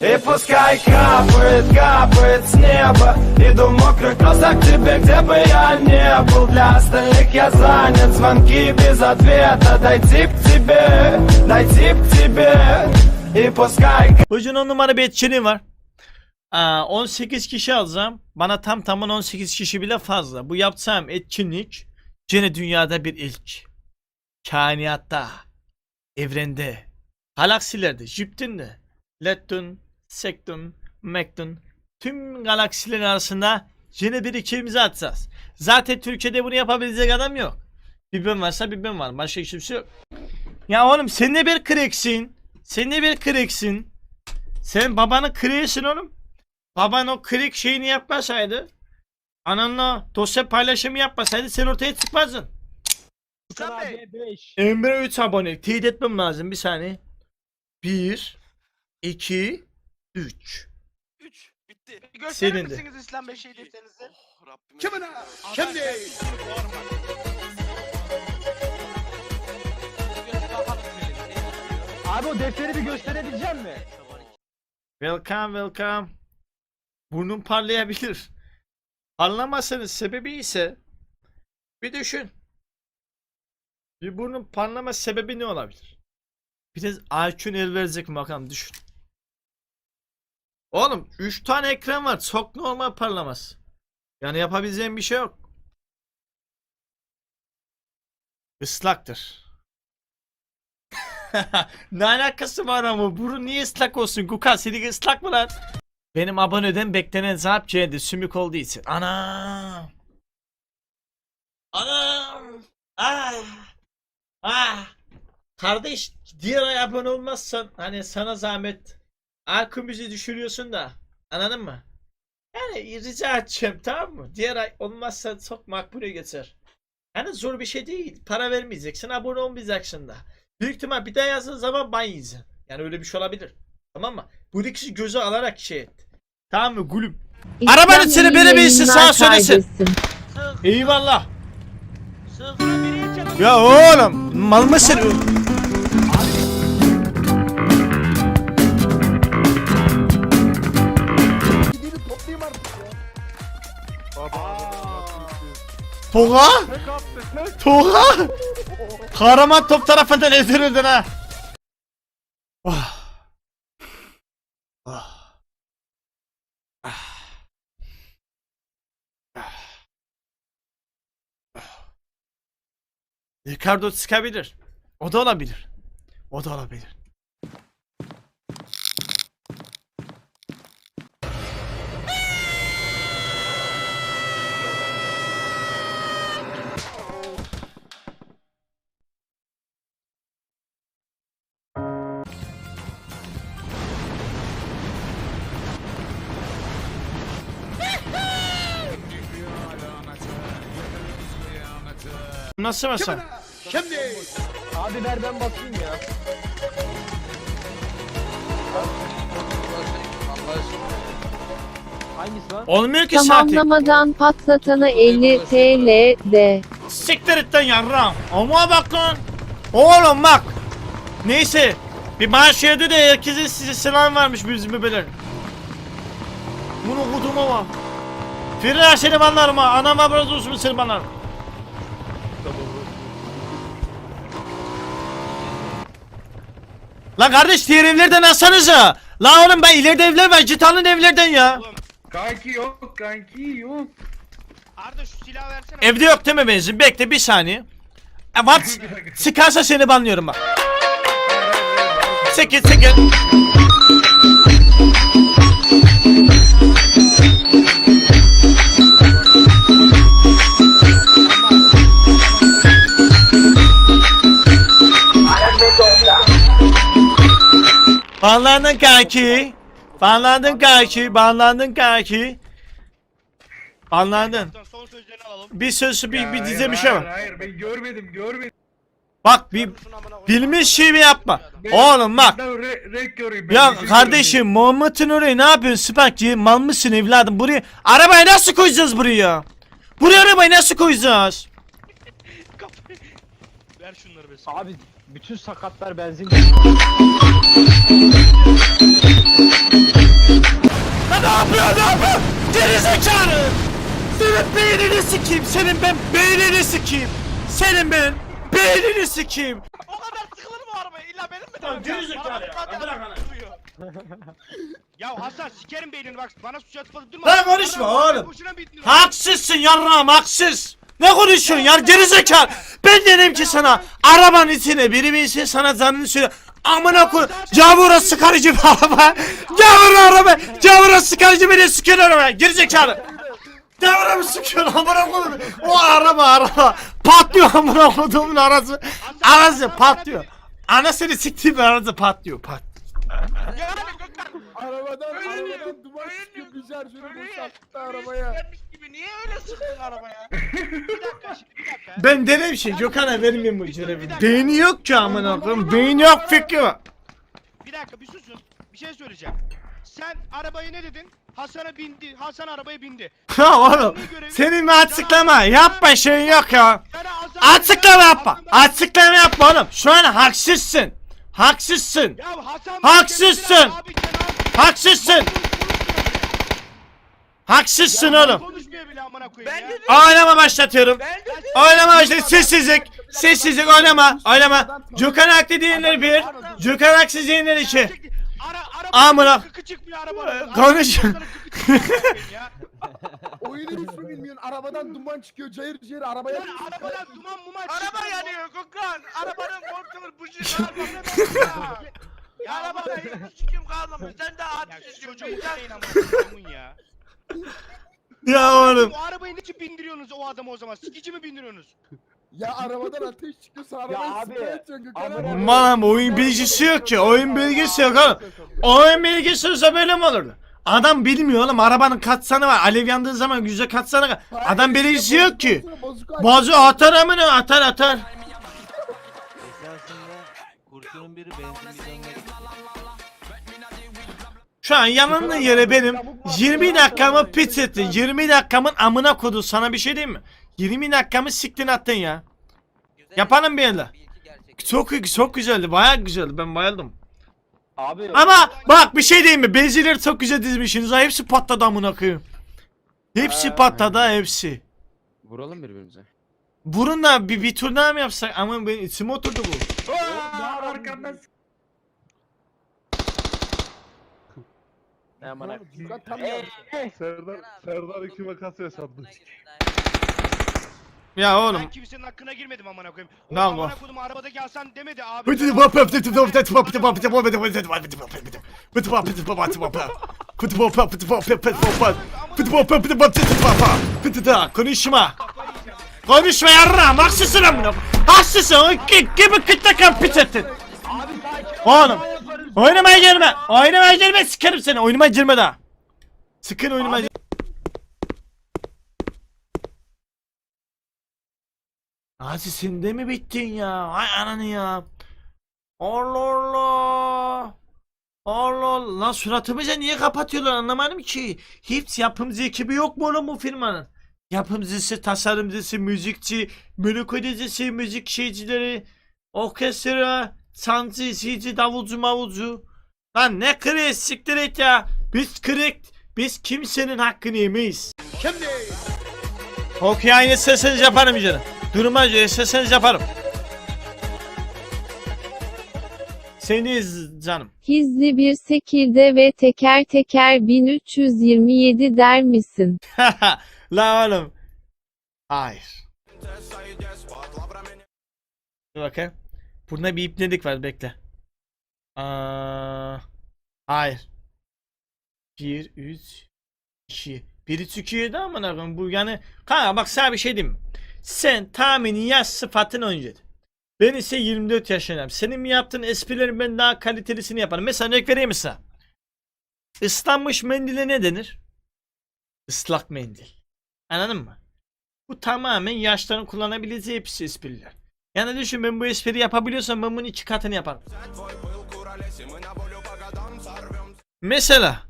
И пускай капает, капает с неба Иду в мокрых кроссах к тебе, где бы я не был Для остальных я занят, звонки без ответа Дойти к тебе, дойти к тебе И пускай Bugün on numara bir etkinliğim var. Aa, 18 kişi alacağım. Bana tam tamın 18 kişi bile fazla. Bu yapacağım etkinlik gene dünyada bir ilk. Kainatta, evrende, galaksilerde, Jüpiter'de, Leptun, Sektun, Mektun, tüm galaksilerin arasında gene bir ikimizi atacağız. Zaten Türkiye'de bunu yapabilecek adam yok. Bir ben varsa bir ben var. Başka kimse yok. Ya oğlum sen ne bir kreksin? Sen ne bir kreksin? Sen babanı kırıyorsun oğlum. Baban o kırık şeyini yapmasaydı ananla dosya paylaşımı yapmasaydı sen ortaya çıkmazdın. Furkan abi 5. Emre 3 abone. Teyit etmem lazım bir saniye. 1 2 3 3 bitti. Gösterir Senin de. misiniz İslam Bey şehitlerinizi? Oh Rabbim. Kimin Şimdi. Abi o defteri bir gösterebilecek mi? Welcome welcome. Burnun parlayabilir. Parlamasının sebebi ise bir düşün. Bir burnun parlama sebebi ne olabilir? Biraz IQ'un el verecek mi bakalım düşün. Oğlum 3 tane ekran var. Çok normal parlaması. Yani yapabileceğim bir şey yok. Islaktır. ne alakası var ama burun niye ıslak olsun Gukan senin ıslak mı lan? Benim aboneden beklenen zap C'di sümük olduğu için. Ana. Ana. Ah. Ah. Kardeş diğer abone olmazsan hani sana zahmet akımızı düşürüyorsun da anladın mı? Yani rica edeceğim tamam mı? Diğer ay olmazsa çok makbule geçer. Yani zor bir şey değil. Para vermeyeceksin, abone olmayacaksın da. Büyük ihtimal bir daha yazdığın zaman ban yiyeceksin. Yani öyle bir şey olabilir. Tamam mı? Bu ikisi göze alarak şey et. Tamam mı gülüm? Arabanın içine biri birisi sağ söylesin. Eyvallah. Ya oğlum mal mısın? Toga? Toga? Kahraman top tarafından ezilildin ha. Ah. Ah. Ah. Ah. Ah. Ricardo çıkabilir. O da olabilir. O da olabilir. Nasıl mesela? Şimdi. Abi ver ben basayım ya. Hangisi lan? Olmuyor ki saati. Tamamlamadan patlatana 50 TL de. Siktir et lan yarram. Ama bak lan. Oğlum bak. Neyse. Bir maaş yedi de herkesin size selam varmış bizim bebeler. Bunu kuduma bak. Firar seni banlarım ha. Anam abraz olsun seni banlarım. Lan kardeş diğer evlerden alsanıza. La oğlum ben ileride evler var. Citanın evlerden ya. Kanki yok, kanki yok. Arda şu silahı versene. Evde yok değil mi benzin? Bekle bir saniye. E, What? Sıkarsa seni banlıyorum bak. Çekil çekil. Banlandın kanki. Banlandın kanki. Banlandın kanki. Banlandın. Son sözlerini alalım. Bir söz bir, bir dize bir şey hayır, var. Hayır, ben görmedim, görmedim. Bak bir Şunu amına koyayım. bilmiş şey mi yapma. Oğlum bak. Ben re, renk göreyim. ben, Ya şey kardeşim Muhammed'in oraya ne yapıyorsun Spark diye mal mısın evladım buraya arabayı nasıl koyacağız buraya? Buraya arabayı nasıl koyacağız? Ver şunları be. Abi bütün sakatlar benzin. Ne yapıyor ne yapıyor? Geri zekalı! Senin beynini sikeyim, senin ben beynini sikeyim. Senin ben beynini sikeyim. O kadar sıkılır mı arabaya? İlla benim mi? Tamam geri zekalı ya. Bırak ana. Ya Hasan sikerim beynini bak bana suç atmak durma. Lan konuşma oğlum. Haksızsın yarrağım haksız. Ne konuşuyorsun ya gerizekalı. Ben dedim ki sana arabanın içine biri binsin sana canını söyle. Amına koy. Gavura sıkarıcı bir araba. Gavura araba. Gavura sıkarıcı beni sıkıyor araba. Gerizekalı. Gavura mı sıkıyor amına koyayım. O araba araba. Patlıyor amına koyduğumun arası. Arası patlıyor. Anasını siktiğim arası patlıyor. Pat. Arabadan, Öyle arabadan duman Öyle çıkıyor. Bir şarjörü boşalttı arabaya. gibi niye öyle sıktın arabaya? bir dakika şimdi bir dakika. Ben dedim şey Gökhan'a vermeyeyim bu görevi. Beyni yok ki amına koyayım. Beyni yok fikri var. Bir dakika bir susun. Bir şey söyleyeceğim. Sen arabayı ne dedin? Hasan'a bindi. Hasan arabaya bindi. Ya oğlum senin bir açıklama yapma şey yok ya. Açıklama yapma. Açıklama yapma oğlum. Şu an haksızsın. Haksızsın. Ya Hasan Haksızsın. Abi Haksızsın. Haksızsın oğlum. Oynama başlatıyorum. Oynama başlatıyorum. Sessizlik. Sessizlik oynama. Oynama. Gökhan haklı diyenler bir. Gökhan haksız diyenler iki. Amına- konuş. Ya. Oyunun ismi bilmiyorsun. Arabadan duman çıkıyor. Cayır cayır arabaya. Lan arabadan duman muman Araba yanıyor Gökhan. Arabanın motoru bujisi Ya arabada hiç sikim kalmamış. Sen de sikim. çocuğu koyayım ya. Ya oğlum. O arabayı niçin bindiriyorsunuz o adamı o zaman? Sikici mi bindiriyorsunuz? Ya arabadan ateş çıkıyorsa arabayı abi, sıkmaya çalışıyorsun Gökhan abi. Oyun bilgisi yok ki. Oyun bilgisi yok oğlum. Oyun bilgisi olsa böyle mi olurdu? Adam bilmiyor oğlum arabanın katsanı var. Alev yandığı zaman yüzde katsanı var. Adam bilgisi yok ki. Bazı atar amına atar atar. Esasında kurşunun biri benzin bidonuna Şu an yanında yere benim 20 dakikamı pit ettin. 20 dakikamın amına kodu sana bir şey diyeyim mi? 20 dakikamı siktin attın ya. Yapalım bir yerle. Çok çok güzeldi. Bayağı güzeldi. Ben bayıldım. Abi Ama bak bir şey diyeyim mi? Benzinleri çok güzel dizmişsiniz. Ha hepsi patladı amına koyayım. Hepsi patladı ha, hepsi. vuralım birbirimize. Burun da bir, bir tur daha mı yapsak? Ama benim içime oturdu bu. Arkamdan Ne amına. Tam yanlış. Serdar, Serdar iki vakası yaşadı. Ya oğlum. Ben kimsenin hakkına girmedim amına koyayım. O Lan amına bu. koydum arabadaki Hasan demedi abi. Konuşma. Konuşma yarram. Haksızsın amına. Haksızsın. Gibi kıtta kapit ettin. Oğlum. Oynamaya gelme. Oynamaya gelme. Sikerim seni. Oynamaya girme daha. Sıkın oynamaya Hadi sen de mi bittin ya? Ay ananı ya. Allah Allah. Allah Allah. Lan suratımıza niye kapatıyorlar anlamadım ki. Hiç yapımcı ekibi yok mu oğlum bu firmanın? Yapımcısı, tasarımcısı, müzikçi, müzikolojisi, müzik şeycileri, orkestra, sancı, izleyici, davulcu, mavulcu. Lan ne kırık siktir et ya. Biz kırık. Biz kimsenin hakkını yemeyiz. Şimdi. Okey aynı isterseniz yaparım canım. Duruma göre isterseniz yaparım. Seniz canım. Hizli bir şekilde ve teker teker 1327 der misin? La oğlum. Hayır. Dur bakayım. Burada bir ipnelik var bekle. Aa, hayır. 1 3 2 1 3 2 7 amına koyayım bu yani kanka bak sana bir şey diyeyim? Sen tahmini yaş sıfatın 17. Ben ise 24 yaşındayım. Senin mi yaptığın esprilerin ben daha kalitelisini yaparım. Mesela örnek vereyim mi sana? Islanmış mendile ne denir? Islak mendil. Anladın mı? Bu tamamen yaşların kullanabileceği şey espriler. Yani düşün ben bu espri yapabiliyorsam ben bunun iki katını yaparım. Mesela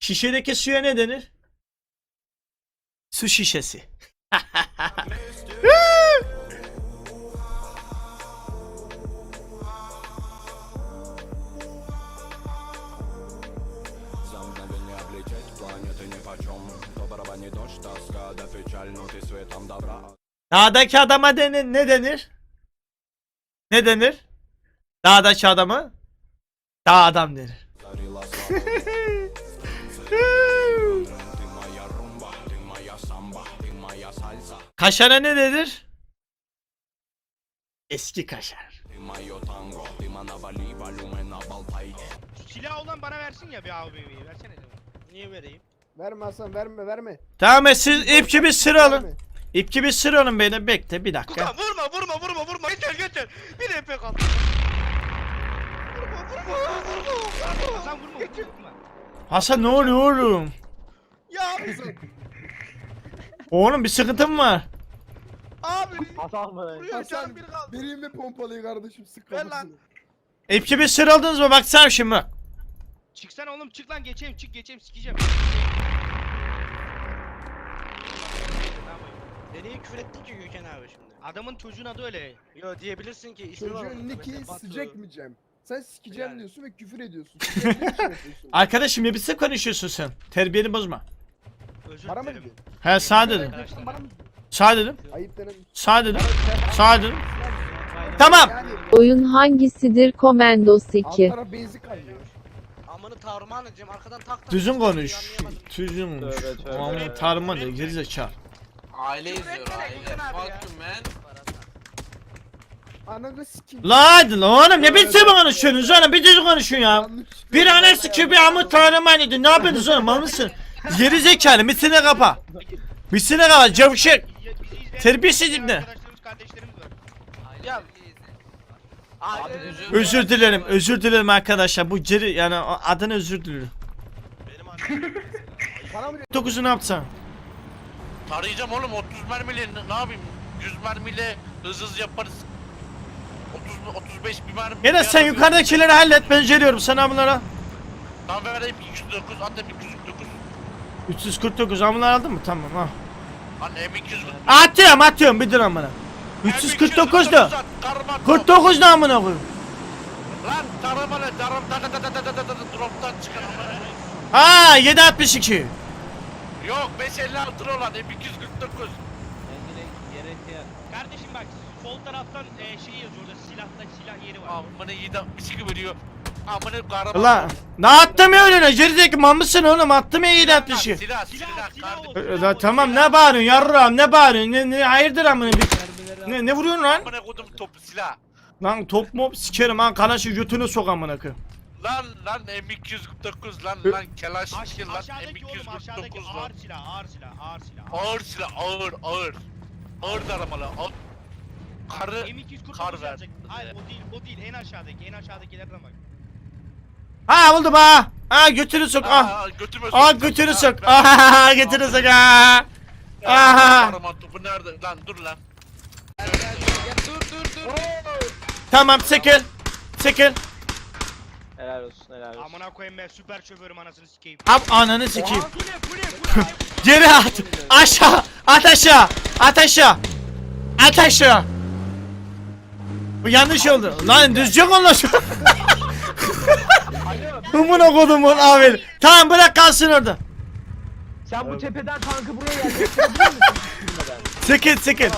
şişedeki suya ne denir? Su şişesi. Dağdaki adama denir, ne denir? Ne denir? Dağdaki adamı? Dağ adam denir. Kaşara ne denir? Eski kaşar. Silah olan bana versin ya bir abi versene de. Niye vereyim? Verme Hasan verme verme. Tamam e siz ipçi bir sıra alın. İpçi bir sıra alın beni bekle bir dakika. Kutan vurma vurma vurma vurma. Yeter yeter. Bir EP kaldı. Vurma vurma vurma. Hasan vurma vurma vurma. Hasan ne oluyor oğlum? Ya abi. Oğlum bir sıkıntım var. Abi. Hasan mı? Vuruyor Hasan canım bir kaldı. vereyim mi pompalıyı kardeşim sık Ver kafasını. İpçi bir mı? Baksana şimdi bak. Çıksana oğlum çık lan geçeyim çık geçeyim sikeceğim. E niye küfür ettin ki Gökhan abi şimdi? Adamın çocuğun adı öyle. Yo diyebilirsin ki ismi var. Çocuğun orada. niki Mesela Batu. sıcak mı Cem? Sen sikeceğim Yani. diyorsun ve küfür ediyorsun. Yapıyorsun? Arkadaşım ne biçim konuşuyorsun sen? Terbiyeni bozma. Para mı dedin? He sağ dedim. Sağ dedim. Ayıp denen. Sağ dedim. Sağ dedim. Tamam. Oyun hangisidir Komando 2? alt taraf benzin kaynıyor. Amanı tavrımı anlayacağım arkadan tak tak. Düzgün tak, konuş. Düzgün konuş. Tövbe, tövbe. Aman tarıma ne gerizekalı. Aile izliyor lan aile. Fuck you man. Ananı sikeyim. La hadi la oğlum ne biçim konuşuyorsunuz oğlum bir düzgün konuşun ya. Yanlış. Bir sikiyor bir amı tarıma ne Ne yapıyorsunuz oğlum mal mısın? Geri zekalı misine kapa. Misine kapa izleyen Terbiyesiz ibne. Ya. Abi Özür dilerim özür dilerim arkadaşlar bu geri yani adına özür dilerim. Benim annem. Bana mı 9'u ne yapsam? Tarayacağım oğlum 30 mermiyle ne, ne yapayım? 100 mermiyle hız hız yaparız. 30 35 bir mermi. Da sen yukarıdakileri hallet ben geliyorum sana bunlara. Tam vereyim 209 at M249. 349 amına aldın mı? Tamam ha. Lan M200 Atıyorum atıyorum bir dur amına. 349 da. 49 da amına koyayım. Lan tarama ne tarım ta ta ta ta ta ta ta droptan çıkan amına. Ha 762. Yok 556 olan M249. Kardeşim bak sol taraftan e, şey yazıyor orada silahta silah yeri var. Amına 762 veriyor. Amına kahraman. Ulan ne attım ya öyle gerizekalı mal mısın oğlum attım ya 762. Silah Silah, silah silah o, kardeşim. La tamam ne bağırıyorsun yarrağım ne bağırıyorsun ne, ne hayırdır amına bir ne, ne vuruyorsun lan? Amına kodum topu silah. Lan top mop sikerim ha kalaşı götünü sok amına koyayım. Lan lan M249 lan lan kelaş Aş, lan aşağıdaki oğlum aşağıdaki M249 lan. ağır silah ağır silah ağır silah. Ağır silah ağır ağır. Ağır daramalı. Ağır. Karı M249 kar ver. Hayır o değil o değil en aşağıdaki en aşağıdakilerden bak. Ha oldu ha. Ha götünü sok ah. Aa, götüme Ah sok. götünü Ha, sok. Ah götünü sok ah. Ya, Aha. Kahraman topu nerede? Lan dur lan. Dur dur dur. Tamam çekil. Çekil. Helal olsun helal olsun. Amına koyayım ben süper şoförüm anasını sikeyim. Ab ananı sikeyim. Bu ne bu ne bu ne? Geri at. Aşağı. At aşağı. At aşağı. At aşağı. Bu yanlış oldu. Lan düzce konuş. Umuna kodumun abi. Tamam bırak kalsın orada. Sen bu tepeden tankı buraya yerleştirebilir misin? Çekil çekil.